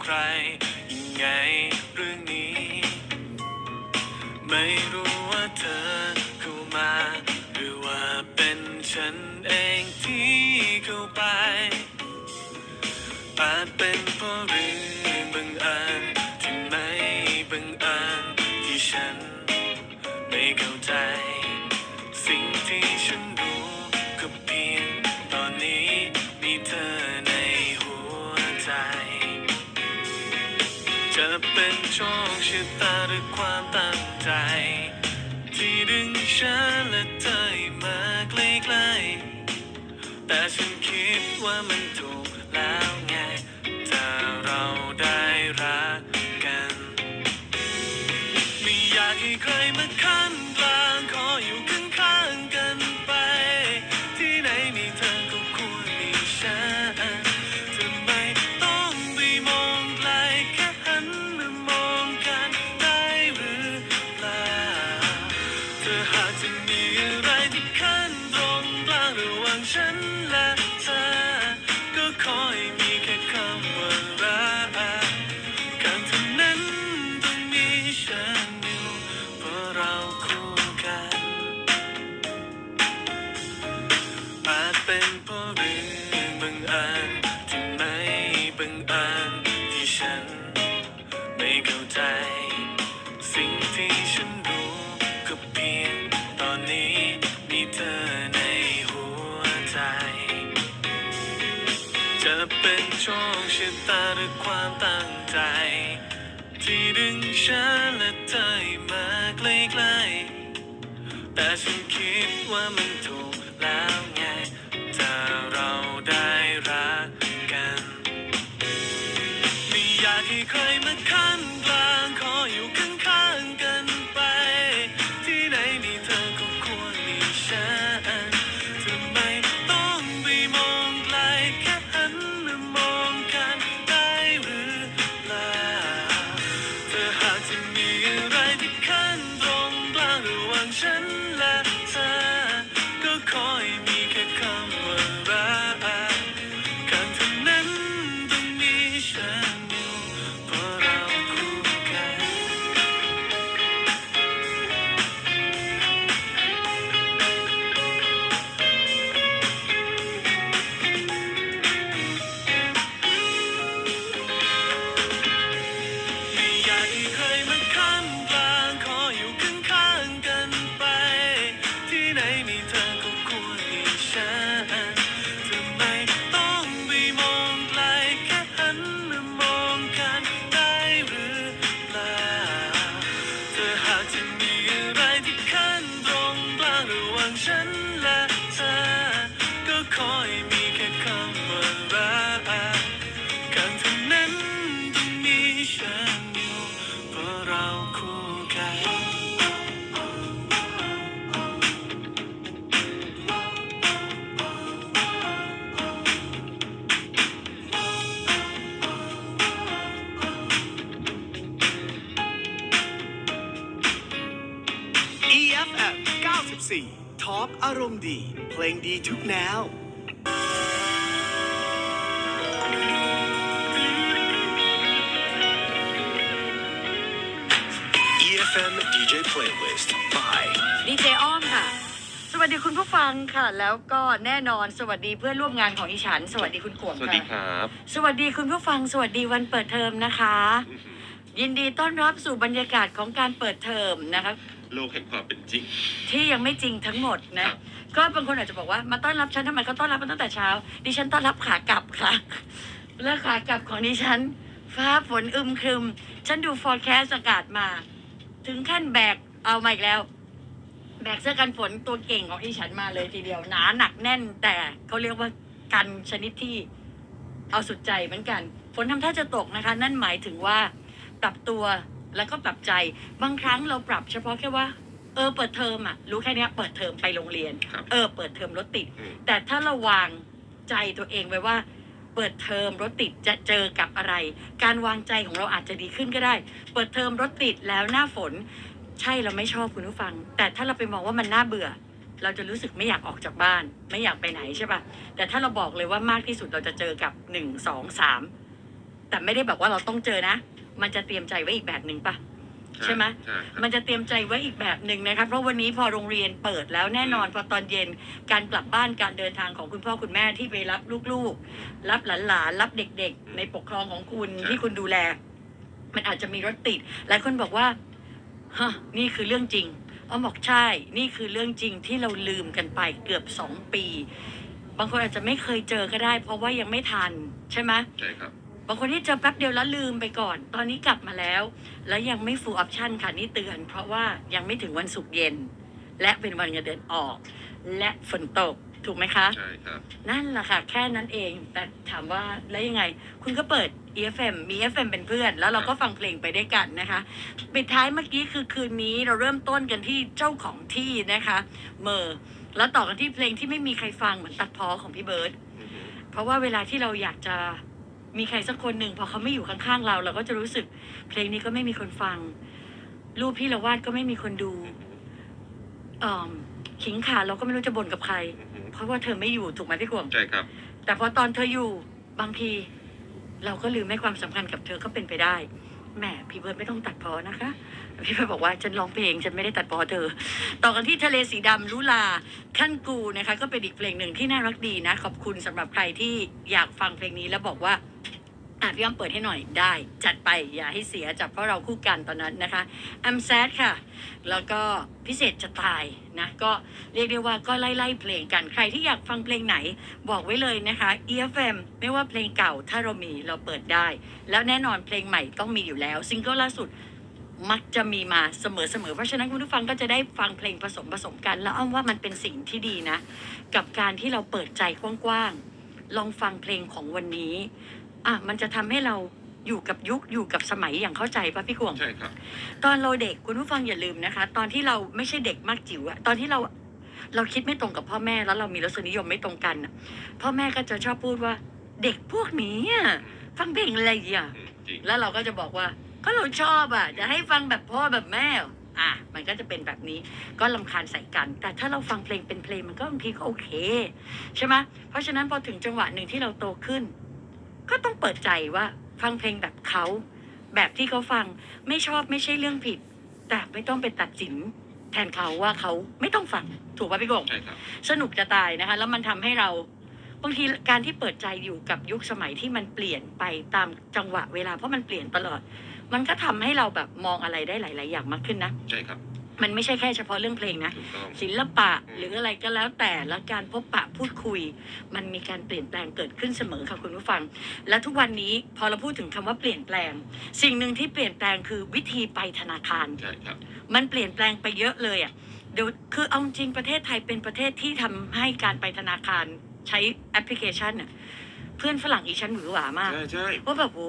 ใครยังไงเรื่องนี้ ไม่รู้ว่าเธอเข้ามา หรือว่าเป็นฉันเองที่เข้าไปอาจเป็นเพราะเรื่อง ฉันและเธอมาใกล้ๆแต่ฉันคิดว่ามันถูก จะมีอะไรที่ขั้นตรงกลางระหว่างฉันและเธอ ก็ขอให้มีแค่คำว่ารักการเท่านั้นต้องมีฉันอยู่เพราะเราคู่กันอาจเป็นเพราะเรื่องบังอิญที่ไม่บังเอิญที่ฉันไม่เข้าใจ ฉันและเธอให้มาใกล้ๆแต่ฉันคิดว่ามันถูกแล้วไง ถ้าเราได้รักกัน ไม่อยากให้ใครมาขั้น ที่ไารมณ์ดี เพลงดีทุกแนว EFM DJ Playlist by ดีเจอ้อมค่ะ สวัสดีคุณผู้ฟังค่ะ แล้วก็แน่นอนสวัสดีเพื่อนร่วมงานของดิฉัน สวัสดีคุณขวงสวัสดีคค่ะ รับสวัสดีคุณผู้ฟัง สวัสดีวันเปิดเทอมนะคะ ยินดีต้อนรับสู่บรรยากาศของการเปิดเทอมนะคะ โลกแห่งความเป็นจริง ที่ยังไม่จริงทั้งหมดนะ ครับ ก็บางคนอาจจะบอกว่ามาต้อนรับฉันทำไมเขาต้อนรับมาตั้งแต่เช้า ดิฉันต้อนรับขากลับค่ะ และขากลับของดิฉัน ฟ้าฝนอึมครึม ฉันดูฟอร์แคสต์อากาศมา ถึงขั้นแบกเอามาอีกแล้ว แบกเสื้อกันฝนตัวเก่งของดิฉันมาเลยทีเดียวหนาหนักแน่น แต่เขาเรียกว่ากันชนิดที่เอาสุดใจเหมือนกัน ฝนทำท่าจะตกนะคะ นั่นหมายถึงว่าปรับตัวแล้วก็ปรับใจ บางครั้งเราปรับเฉพาะแค่ว่า เออเปิดเทอมอะ รู้แค่เนี้ยเปิดเทอมไปโรงเรียน ครับ เออ เปิดเทอมรถติด อืม แต่ถ้าเราวางใจตัวเองไว้ว่า เปิดเทอมรถติดจะเจอกับอะไร การวางใจของเราอาจจะดีขึ้นก็ได้ เปิดเทอมรถติดแล้วหน้าฝน ใช่เราไม่ชอบคุณผู้ฟัง แต่ถ้าเราไปมองว่ามันน่าเบื่อ เราจะรู้สึกไม่อยากออกจากบ้าน ไม่อยากไปไหนใช่ปะแต่ถ้าเราบอกเลยว่ามากที่สุดเราจะเจอกับหนึ่งสองสามแต่ไม่ได้แบบว่าเราต้องเจอนะ มันจะเตรียมใจไว้อีกแบบหนึ่งปะ ใช่ไหมใช่ครับมันจะเตรียมใจไว้อีกแบบหนึ่งนะคะเพราะวันนี้พอโรงเรียนเปิดแล้วแน่นอนพอตอนเย็นการกลับบ้านการเดินทางของคุณพ่อคุณแม่ที่ไปรับลูกๆ รับหลานๆรับเด็กๆ ในปกครองของคุณที่คุณดูแล มันอาจจะมีรถติดหลายคนบอกว่าฮะนี่คือเรื่องจริงอ้อมบอกใช่ นี่คือเรื่องจริงที่เราลืมกันไปเกือบสองปี บางคนอาจจะไม่เคยเจอก็ได้ เพราะว่ายังไม่ทันใช่ไหม ใช่ครับ บางคนที่เจอแป๊บเดียวแล้วลืมไปก่อน ตอนนี้กลับมาแล้ว แล้วยังไม่ full option ค่ะนี่เตือน เพราะว่ายังไม่ถึงวันศุกร์เย็น และเป็นวันเงินเดือนออก และฝนตกถูกไหมคะ ใช่ครับ นั่นแหละค่ะ แค่นั้นเอง แต่ถามว่าแล้วยังไง คุณก็เปิด EFM มี FM เป็นเพื่อน แล้วเราก็ฟังเพลงไปด้วยกันนะคะ ปิดท้ายเมื่อกี้คือคืนนี้เราเริ่มต้นกันที่เจ้าของที่นะคะเมอร์แล้วต่อกันที่เพลงที่ไม่มีใครฟังเหมือนตัดพ้อของพี่เบิร์ตอือฮึเพราะว่าเวลาที่เราอยากจะ มีใครสักคนหนึ่งพอเขาไม่อยู่ข้างๆเรา เราก็จะรู้สึก เพลงนี้ก็ไม่มีคนฟัง รูปพี่ละวาดก็ไม่มีคนดูเอ่อขิงขาเราก็ไม่รู้จะบ่นกับใครอือฮึเพราะว่าเธอไม่อยู่ถูกไหมพี่กวง ใช่ครับ แต่พอตอนเธออยู่บางที เราก็ลืมให้ความสำคัญกับเธอก็เป็นไปได้แหมพี่เบิร์ดไม่ต้องตัดพอนะคะ พี่เบิร์ดบอกว่าฉันร้องเพลงฉันไม่ได้ตัดพอเธอ ต่อกันที่ทะเลสีดำลุลาขั้นกูนะคะ ก็เป็นอีกเพลงหนึ่งที่น่ารักดีนะ ขอบคุณสำหรับใครที่อยากฟังเพลงนี้แล้วบอกว่าอะพี่อ้อมเปิดให้หน่อยได้ จัดไปอย่าให้เสียจับเพราะเราคู่กันตอนนั้นนะคะแอมแซดค่ะ แล้วก็พิเศษจะตายนะ ก็เรียกได้ว่าก็ไล่ไล่ๆเพลงกันใครที่อยากฟังเพลงไหน บอกไว้เลยนะคะ EFM ไม่ว่าเพลงเก่าถ้าเรามีเราเปิดได้ แล้วแน่นอนเพลงใหม่ต้องมีอยู่แล้ว ซิงเกิลล่าสุด มักจะมีมาเสมอๆเพราะฉะนั้นคุณผู้ฟังก็จะได้ฟังเพลงผสมผสมกัน แล้วอ้อมว่ามันเป็นสิ่งที่ดีนะ กับการที่เราเปิดใจกว้างๆลองฟังเพลงของวันนี้อะมันจะทำให้เราอยู่กับยุคอยู่กับสมัยอย่างเข้าใจปะพี่กวงใช่ครับ ตอนเราเด็กคุณผู้ฟังอย่าลืมนะคะ ตอนที่เราไม่ใช่เด็กมากจิ๋วอะตอนที่เราเราคิดไม่ตรงกับพ่อแม่แล้วเรามีรสนิยมไม่ตรงกันอะพ่อแม่ก็จะชอบพูดว่า เด็กพวกนี้อะฟังเพลงอะไรอะอืมจริงแล้วเราก็จะบอกว่า ก็เราชอบอะ จะให้ฟังแบบพ่อแบบแม่เหรออะ มันก็จะเป็นแบบนี้ ก็ลำคาญใส่กัน แต่ถ้าเราฟังเพลงเป็นเพลงมันก็บางทีก็โอเคใช่ไหมเพราะฉะนั้นพอถึงจังหวะหนึ่งที่เราโตขึ้น ก็ต้องเปิดใจว่าฟังเพลงแบบเขาแบบที่เขาฟังไม่ชอบไม่ใช่เรื่องผิด แต่ไม่ต้องไปตัดสินแทนเขาว่าเขาไม่ต้องฟังถูกป่ะพี่กงใช่ครับ สนุกจะตายนะคะ แล้วมันทำให้เราบางทีการที่เปิดใจอยู่กับยุคสมัยที่มันเปลี่ยนไปตามจังหวะเวลาเพราะมันเปลี่ยนตลอด มันก็ทำให้เราแบบมองอะไรได้หลาย ๆ อย่างมากขึ้นนะ ใช่ครับมันไม่ใช่แค่เฉพาะเรื่องเพลงนะ ถูกต้อง ศิลปะอืมหรืออะไรก็แล้วแต่และการพบปะพูดคุย มันมีการเปลี่ยนแปลงเกิดขึ้นเสมอค่ะคุณผู้ฟัง และทุกวันนี้พอเราพูดถึงคำว่าเปลี่ยนแปลง สิ่งหนึ่งที่เปลี่ยนแปลงคือวิธีไปธนาคาร ใช่ครับ มันเปลี่ยนแปลงไปเยอะเลยอะเดี๋ยวคือเอาจริงประเทศไทยเป็นประเทศที่ทำให้การไปธนาคารใช้แอปพลิเคชันน่ะเพื่อนฝรั่งอีชั้นหวือหวามาก ใช่ใช่ว่าแบบโห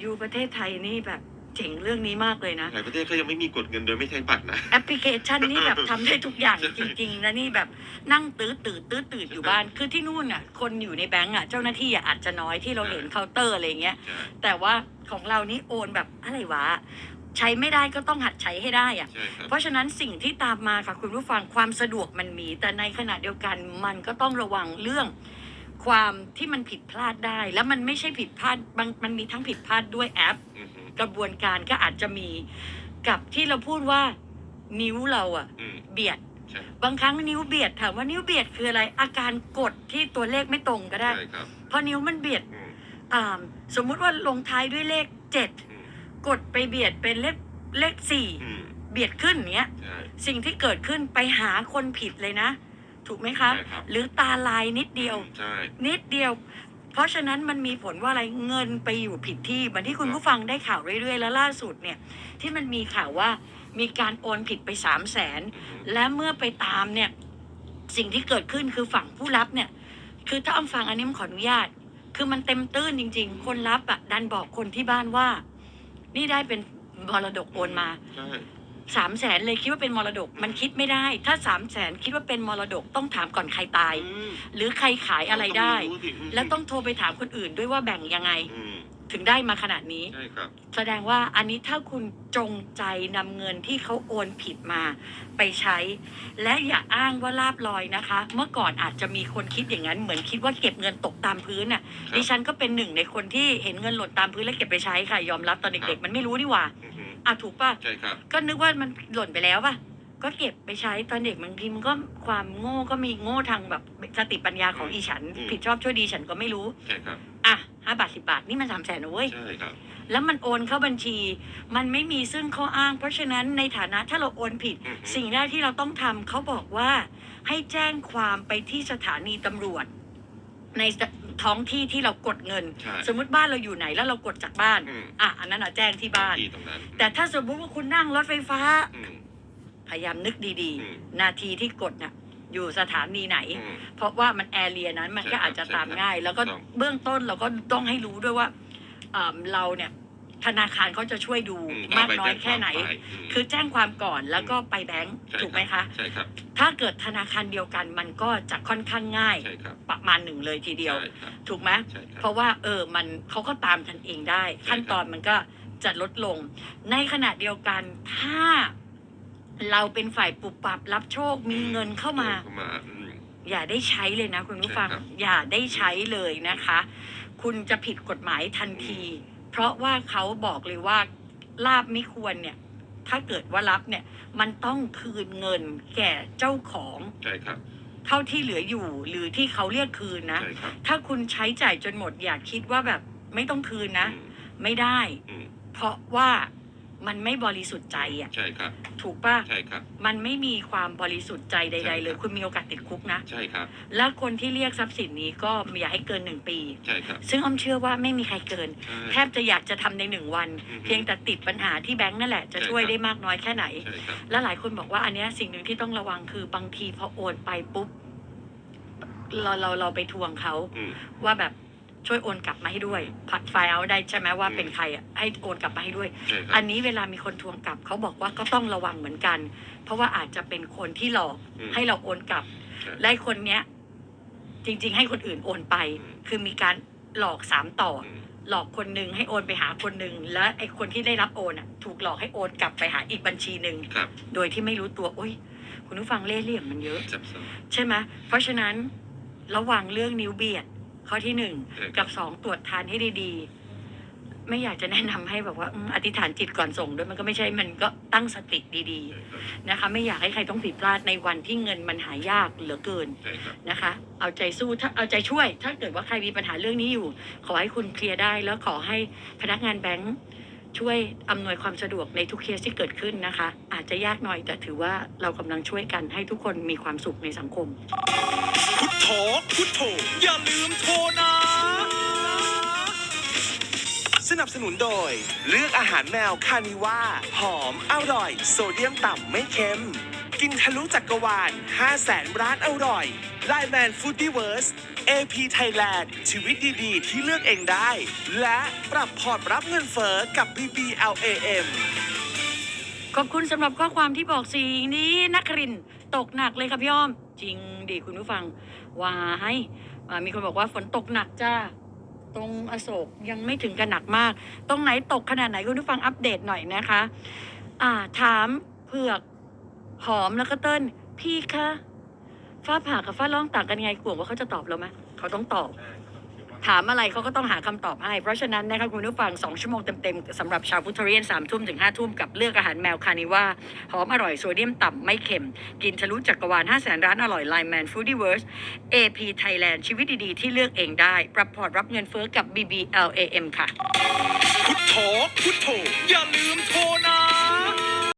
อยู่ประเทศไทยนี่แบบเจ๋งเรื่องนี้มากเลยนะ หลายประเทศเขายังไม่มีกดเงินโดยไม่ใช้บัตรนะ แอปพลิเคชันนี่แบบทำได้ทุกอย่างใช่จริงๆนะนี่แบบนั่งตื้อตื่นตื้อตื่นอยู่บ้าน คือที่นู่นอะ คนอยู่ในแบงก์อะ เจ้าหน้าที่อะอาจจะน้อยที่เราเห็นเคาน์เตอร์อะไรอย่างเงี้ย ใช่แต่ว่าของเรานี่โอนแบบอะไรวะ ใช้ไม่ได้ก็ต้องหัดใช้ให้ได้อะ ใช่ครับ เพราะฉะนั้นสิ่งที่ตามมาค่ะคุณผู้ฟังความสะดวกมันมี แต่ในขณะเดียวกันมันก็ต้องระวังเรื่อง ความที่มันผิดพลาดได้ แล้วมันไม่ใช่ผิดพลาดบางมันมีทั้งผิดพลาดด้วยแอป อือฮึกระบวนการก็อาจจะมีกับที่เราพูดว่านิ้วเราอะอืมเบียด ใช่บางครั้งนิ้วเบียดถามว่านิ้วเบียดคืออะไร อาการกดที่ตัวเลขไม่ตรงก็ได้ ใช่ครับเพราะนิ้วมันเบียดอืมอ่าสมมุติว่าลงท้ายด้วยเลขเจ็ดอืมกดไปเบียดเป็นเลขเลขสี่อืมเบียดขึ้นอย่างเงี้ย ใช่สิ่งที่เกิดขึ้นไปหาคนผิดเลยนะ ถูกไหมคะ ใช่ครับ หรือตาลายนิดเดียว ใช่ นิดเดียว เพราะฉะนั้นมันมีผลว่าอะไรเงินไปอยู่ผิดที่เหมือนที่คุณผู้ฟังได้ข่าวเรื่อยๆ แล้วล่าสุดเนี่ย ที่มันมีข่าวว่ามีการโอนผิดไปสามแสนอือฮึและเมื่อไปตามเนี่ย สิ่งที่เกิดขึ้นคือฝั่งผู้รับเนี่ย คือถ้าอ้อมฟังอันนี้มันขออนุญาต คือมันเต็มตื้นจริง ๆ คนรับอะดันบอกคนที่บ้านว่า นี่ได้เป็นมรดกโอนมา ใช่ สามแสนเลยคิดว่าเป็นมรดก มันคิดไม่ได้ ถ้าสามแสนคิดว่าเป็นมรดกต้องถามก่อนใครตาย อืมหรือใครขายอะไรได้ ต้งรู้สิมแล้วต้องโทรไปถามคนอื่นด้วยว่าแบ่งยังไง อืมถึงได้มาขนาดนี้ ใช่ครับ แสดงว่าอันนี้ถ้าคุณจงใจนำเงินที่เขาโอนผิดมาไปใช้ และอย่าอ้างว่าลาบลอยนะคะ เมื่อก่อนอาจจะมีคนคิดอย่างนั้น เหมือนคิดว่าเก็บเงินตกตามพื้นน่ะ ครับดิฉันก็เป็นหนึ่งในคนที่เห็นเงินหล่นตามพื้นแล้วเก็บไปใช้ค่ะยอมรับตอนเด็กๆมันไม่รู้นี่หว่า อือฮึ อะถูกป่ะ ใช่ครับ ก็นึกว่ามันหล่นไปแล้วป่ะ ก็เก็บไปใช้ตอนเด็กบางทีมันก็ความโง่ก็มีโง่ทางแบบสติปัญญาของอีฉันผิดชอบช่วยดีฉันก็ไม่รู้ ใช่ครับ อะห้าบาทสิบาทนี่มันสามแสนนะเว้ย ใช่ครับ แล้วมันโอนเข้าบัญชี มันไม่มีซึ่งข้ออ้าง เพราะฉะนั้นในฐานะถ้าเราโอนผิด อือฮึ สิ่งแรกที่เราต้องทำเขาบอกว่า ให้แจ้งความไปที่สถานีตำรวจ ใน ท้องที่ที่เรากดเงิน ใช่ สมมุติบ้านเราอยู่ไหนแล้วเรากดจากบ้าน อืมอะอันนั้นอะแจ้งที่บ้าน ที่ตรงนั้นแต่ถ้าสมมุติว่าคุณนั่งรถไฟฟ้า อืม พยายามนึกดีอืม ๆ นาทีที่กดน่ะอยู่สถานีไหน อืม เพราะว่ามันแอเรียนั้นมันก็ใช่ครับอาจจะตามใช่ครับง่าย แล้วก็ถูกต้องเบื้องต้นเราก็ต้องให้รู้ด้วยว่าเอ่อเราเนี่ย ธนาคารเขาจะช่วยดูอืมากเไปน้อยจ้งแค่ไหนวามปมคือแจ้งความก่อนแล้วก็ไปแบงก์ใช่ถูกไหมคะ ใช่ครับถ้าเกิดธนาคารเดียวกันมันก็จะค่อนข้างง่ายใช่ครับประมาณหนึ่งเลยทีเดียว ใช่ครับถูกไหม ใช่ครับเพราะว่าเออมันเขาก็ตามทันเองได้ ขั้นตอนมันก็จะลดลง ในขณะเดียวกันถ้าเราเป็นฝ่ายปุบปับรับโชคมีเงินเข้ามา เข้ามาอืม อย่าได้ใช้เลยนะคุณผู้ฟัง ใช่ครับอย่าได้ใช้เลยนะคะ คุณจะผิดกฎหมายทันที เพราะว่าเขาบอกเลยว่าลาบไม่ควรเนี่ย ถ้าเกิดว่ารับเนี่ย มันต้องคืนเงินแก่เจ้าของใช่ครับ เท่าที่เหลืออยู่หรือที่เขาเรียกคืนนะ ใช่ครับถ้าคุณใช้จ่ายจนหมดอย่าคิดว่าแบบไม่ต้องคืนนะ อืมไม่ได้ อืม เพราะว่า มันไม่บริสุทธิ์ใจอะใช่ครับ ถูกป่ะใช่ครับ มันไม่มีความบริสุทธิ์ใจใด ๆ เลยใช่ครับคุณมีโอกาสติดคุกนะ ใช่ครับ และคนที่เรียกทรัพย์สินนี้ก็อย่าให้เกินหนึ่งปี ใช่ครับ ซึ่งอ้อมเชื่อว่าไม่มีใครเกินใช่แทบจะอยากจะทำในหนึ่งวันอือฮึเพียงแต่ติดปัญหาที่แบงค์นั่นแหละจะใช่ช่วยครับได้มากน้อยแค่ไหนใช่ครับและหลายคนบอกว่าอันเนี้ยสิ่งหนึ่งที่ต้องระวังคือบางทีพอโอนไปปุ๊บเราเราเราไปทวงเขาอืมว่าแบบ ช่วยโอนกลับมาให้ด้วยผัดไฟล์เอาได้ใช่ไหมว่าอืมเป็นใครอะให้โอนกลับมาให้ด้วย ใช่ครัอับนนี้เวลามีคนทวงกลับเขาบอกว่าก็ต้องระวังเหมือนกัน เพราะว่าอาจจะเป็นคนที่หลอกอืม ให้เราโอนกลับ ใช่ และไอ้คนเนี้ย จริง ๆ ให้คนอื่นโอนไป อืม คือมีการหลอกสามต่อออืมหลอกคนหนึ่งให้โอนไปหาคนหนึ่งและไอ้คนที่ได้รับโอนอะ ถูกหลอกให้โอนกลับไปหาอีกบัญชีหนึ่งครับโดยที่ไม่รู้ตัวโอ้ย คุณผู้ฟังเล่ห์เหลี่ยมมันเยอะซับซ้อนใช่ไหมเพราะฉะนั้นระวังเรื่องนิ้วเบียด ข้อที่หนึ่งใช่ครับกับสองตรวจทานให้ดีๆ ไม่อยากจะแนะนำให้แบบว่าอืมอธิษฐานจิตก่อนส่งด้วยมันก็ไม่ใช่มันก็ตั้งสติดีใช่ครับๆนะคะ ไม่อยากให้ใครต้องผิดพลาดในวันที่เงินมันหายากเหลือเกินใช่ครับนะคะ เอาใจสู้ถ้าเอาใจช่วย ถ้าเกิดว่าใครมีปัญหาเรื่องนี้อยู่ ขอให้คุณเคลียร์ได้ แล้วขอให้พนักงานแบงค์ช่วยอำนวยความสะดวกในทุกเคสที่เกิดขึ้นนะคะ อาจจะยากหน่อยแต่ถือว่าเรากำลังช่วยกันให้ทุกคนมีความสุขในสังคมพุท โธพุทโธอย่าลืมโทรนะ สนับสนุนโดย เลือกอาหารแมวคานิว่า หอม อร่อย โซเดียมต่ำไม่เค็ม กินทะลุจักรวาล5แสนร้านอร่อยไลแมนฟูดดี้เวิร์ส AP Thailand ชีวิตดีๆ ที่เลือกเองได้ และปรับพอร์ตรับเงินเฟอ้อกับ BBLAM ขอบคุณสำหรับข้อความที่บอกสีนี้นักรินทร์ตกหนักเลยค่ะพี่อ้อม จริงดิคุณผู้ฟังวายมีคนบอกว่าฝนตกหนักจ้าตรงอโศกยังไม่ถึงกันหนักมาก ตรงไหนตกขนาดไหนคุณผู้ฟังอัปเดตหน่อยนะคะ อ่า ถามเผือกหอมแล้วก็เติ้ลพี่คะฟ้าผ่ากับฟ้าร้องต่างกันไงกลัวว่าเขาจะตอบเราไหมเขาต้องตอบ ถามอะไรเขาก็ต้องหาคำตอบให้ เพราะฉะนั้นนะคะคุณผู้ฟัง 2 ชั่วโมงเต็มๆสำหรับชาวพุทธเรียน3ทุ่มถึง5ทุ่มกับเลือกอาหารแมวคานิว่าหอมอร่อยโซเดียมต่ำไม่เค็ม กินทะลุจักรวาล5แสนร้านอร่อยไลน์แมนฟูดี้เวิร์ส AP Thailand ชีวิตดีๆ ที่เลือกเองได้ ปรับพอร์ตรับเงินเฟ้อกับ BBLAM ค่ะ พุทโธพุทโธอย่าลืมโทรนะ